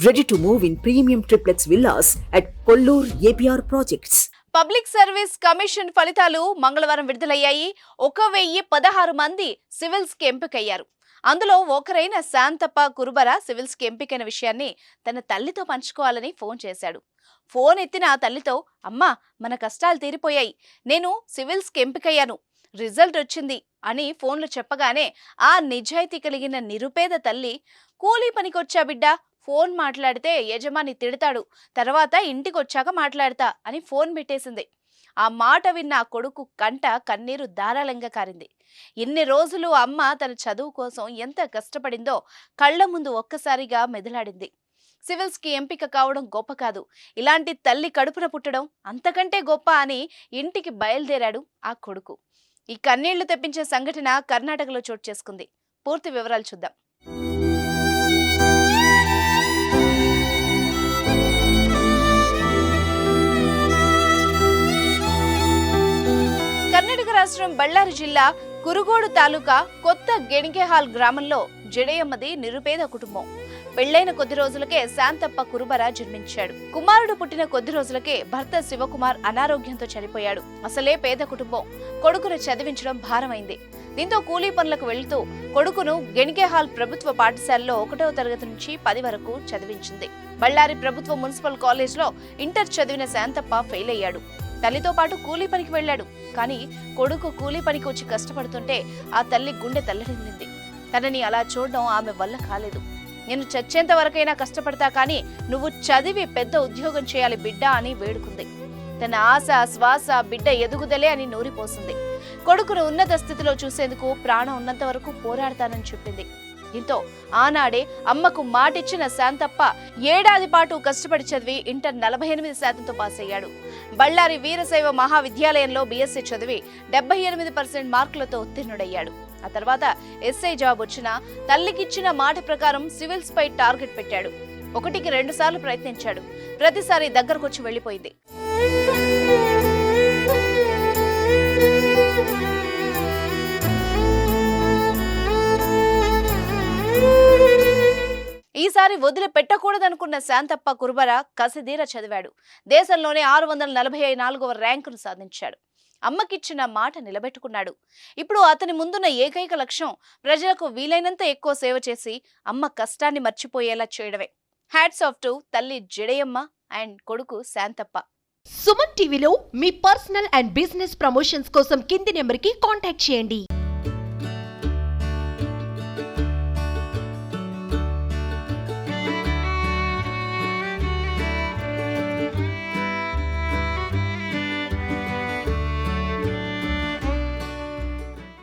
Ready to move in premium triplex villas at Kollur APR Projects. Public service commission ఫలితాలు మంగళవారం విడుదలయ్యాయి. ఒక వెయ్యి పదహారు మంది సివిల్స్కి ఎంపికయ్యారు. అందులో ఒకరైన శాంతప్ప కురుబర సివిల్స్కి ఎంపికైన విషయాన్ని తన తల్లితో పంచుకోవాలని ఫోన్ చేశాడు. ఫోన్ ఎత్తిన ఆ తల్లితో అమ్మా మన కష్టాలు తీరిపోయాయి. నేను సివిల్స్కి ఎంపికయ్యాను. రిజల్ట్ వచ్చింది అని ఫోన్లు చెప్పగానే ఆ నిజాయితీ కలిగిన నిరుపేద తల్లి కూలీ పనికొచ్చా బిడ్డ? ఫోన్ మాట్లాడితే యజమాని తిడతాడు. తర్వాత ఇంటికొచ్చాక మాట్లాడతా అని ఫోన్ పెట్టేసింది. ఆ మాట విన్న ఆ కొడుకు కంట కన్నీరు ధారాళంగా కారింది. ఇన్ని రోజులు అమ్మ తన చదువు కోసం ఎంత కష్టపడిందో కళ్ళ ముందు ఒక్కసారిగా మెదలాడింది. సివిల్స్కి ఎంపిక కావడం గొప్ప కాదు. ఇలాంటి తల్లి కడుపున పుట్టడం అంతకంటే గొప్ప అని ఇంటికి బయలుదేరాడు ఆ కొడుకు. ఈ కన్నీళ్ళు తెప్పించే సంఘటన కర్ణాటకలో చోటు చేసుకుంది. పూర్తి వివరాలు చూద్దాం. కర్ణాటక రాష్ట్రం బళ్ళారి జిల్లా కురుగోడు తాలూకా కొత్త గెణికెహాల్ గ్రామంలో జడయమ్మది నిరుపేద కుటుంబం. పెళ్ళైన కొద్ది రోజులకే శాంతప్ప కురుబర జన్మించాడు. కుమారుడు పుట్టిన కొద్ది రోజులకే భర్త శివకుమార్ అనారోగ్యంతో చనిపోయాడు. అసలే పేద కుటుంబం. కొడుకును చదివించడం భారమైంది. దీంతో కూలీ పనులకు వెళుతూ కొడుకును గెణికెహాల్ ప్రభుత్వ పాఠశాలలో ఒకటవ తరగతి నుంచి పది వరకు చదివించింది. బళ్ళారి ప్రభుత్వ మున్సిపల్ కాలేజ్లో ఇంటర్ చదివిన శాంతప్ప ఫెయిల్ అయ్యాడు తల్లితో పాటు కూలీ పనికి వెళ్ళాడు. కానీ కొడుకు కూలీ పనికి వచ్చి కష్టపడుతుంటే ఆ తల్లి గుండె తల్లడింది తనని అలా చూడడం ఆమె వల్ల కాలేదు. నేను చచ్చేంత వరకైనా కష్టపడతా కానీ నువ్వు చదివి పెద్ద ఉద్యోగం చేయాలి బిడ్డ అని వేడుకుంది. తన ఆశ శ్వాస బిడ్డ ఎదుగుదలే అని నూరిపోసింది. కొడుకును ఉన్నత స్థితిలో చూసేందుకు ప్రాణం ఉన్నంత వరకు పోరాడతానని చెప్పింది. దీంతో ఆనాడే అమ్మకు మాటిచ్చిన శాంతప్ప ఏడాది పాటు కష్టపడి చదివి ఇంటర్ నలభై ఎనిమిది శాతంతో పాస్ అయ్యాడు బళ్ళారి వీరశైవ మహావిద్యాలయంలో బీఎస్సీ చదివి డెబ్బై ఎనిమిది పర్సెంట్ మార్కులతో ఉత్తీర్ణుడయ్యాడు. ఆ తర్వాత ఎస్ఐ జాబ్ వచ్చినా తల్లికిచ్చిన మాట ప్రకారం సివిల్స్ పై టార్గెట్ పెట్టాడు. ఒకటికి రెండుసార్లు ప్రయత్నించాడు. ప్రతిసారి దగ్గరకొచ్చి వెళ్ళిపోయింది. ఈసారి వదిలి పెట్టకూడదనుకున్న శాంతప్ప కుర్బర కసిదీర చదివాడు. దేశంలోనే ఆరు వందల నలభై నాలుగవ ర్యాంకును సాధించాడు. అమ్మకిచ్చిన మాట నిలబెట్టుకున్నాడు. ఇప్పుడు అతని ముందున్న ఏకైక లక్ష్యం ప్రజలకు వీలైనంత ఎక్కువ సేవ చేసి అమ్మ కష్టాన్ని మర్చిపోయేలా చేయడమే. హ్యాట్స్ ఆఫ్ టు తల్లి జడయమ్మ అండ్ కొడుకు శాంతప్ప. సుమన్ టీవీలో మీ పర్సనల్ అండ్ బిజినెస్ ప్రమోషన్స్ కోసం కింది నెంబర్కి కాంటాక్ట్ చేయండి.